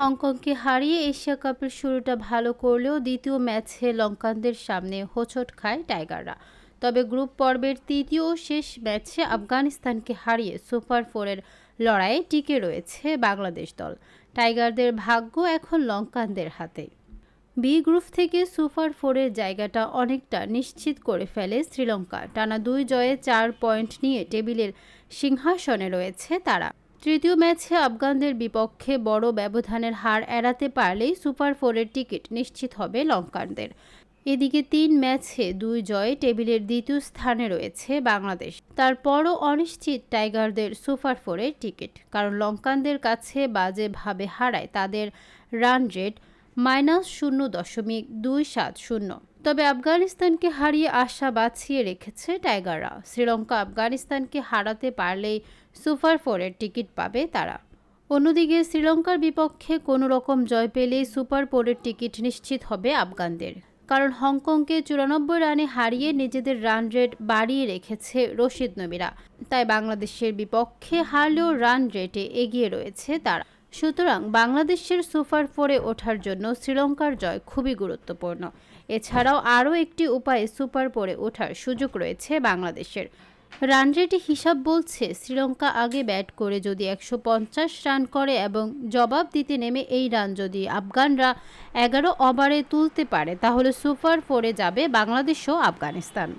হংকংকে হারিয়ে এশিয়া কাপের শুরুটা ভালো করলেও দ্বিতীয় ম্যাচে লঙ্কানদের সামনে হোঁচট খায় টাইগাররা। তবে গ্রুপ পর্বের তৃতীয় শেষ ম্যাচে আফগানিস্তানকে হারিয়ে সুপার ফোরের লড়াইয়ে টিকে রয়েছে বাংলাদেশ দল। টাইগারদের ভাগ্য এখন লঙ্কানদের হাতে। বি গ্রুপ থেকে সুপার ফোরের জায়গাটা অনেকটা নিশ্চিত করে ফেলে শ্রীলঙ্কা। টানা দুই জয়ে চার পয়েন্ট নিয়ে টেবিলের সিংহাসনে রয়েছে তারা। তৃতীয় ম্যাচে আফগানদের বিপক্ষে বড় ব্যবধানের হার এড়াতে পারলেই সুপার ফোরের টিকিট নিশ্চিত হবে লঙ্কানদের। এদিকে তিন ম্যাচে দুই জয়ে টেবিলের দ্বিতীয় স্থানে রয়েছে বাংলাদেশ। তারপরও অনিশ্চিত টাইগারদের সুপার ফোরের টিকিট, কারণ লঙ্কানদের কাছে বাজেভাবে হারায় তাদের রান রেট মাইনাস শূন্য দশমিক দুই সাত শূন্য। তবে আফগানিস্তানকে হারিয়ে আশা বাঁচিয়ে রেখেছে টাইগাররা। শ্রীলঙ্কা আফগানিস্তানকে হারাতে পারলেই সুপার ফোরের টিকিট পাবে তারা। অন্যদিকে শ্রীলঙ্কার বিপক্ষে কোনো রকম জয় পেলেই সুপার ফোরের টিকিট নিশ্চিত হবে আফগানদের। কারণ হংকংকে চুরানব্বই রানে হারিয়ে নিজেদের রান রেট বাড়িয়ে রেখেছে রশিদ নবীরা। তাই বাংলাদেশের বিপক্ষে হারলেও রান রেটে এগিয়ে রয়েছে তারা। সুতরাং বাংলাদেশের সুপার ফোরে ওঠার জন্য শ্রীলঙ্কার জয় খুবই গুরুত্বপূর্ণ। এছাড়াও আরও একটি উপায়ে সুপার ফোরে ওঠার সুযোগ রয়েছে বাংলাদেশের। রান রেটে হিসাব বলছে, শ্রীলঙ্কা আগে ব্যাট করে যদি একশো পঞ্চাশ রান করে এবং জবাব দিতে নেমে এই রান যদি আফগানরা এগারো ওভারে তুলতে পারে, তাহলে সুপার ফোরে যাবে বাংলাদেশ ও আফগানিস্তান।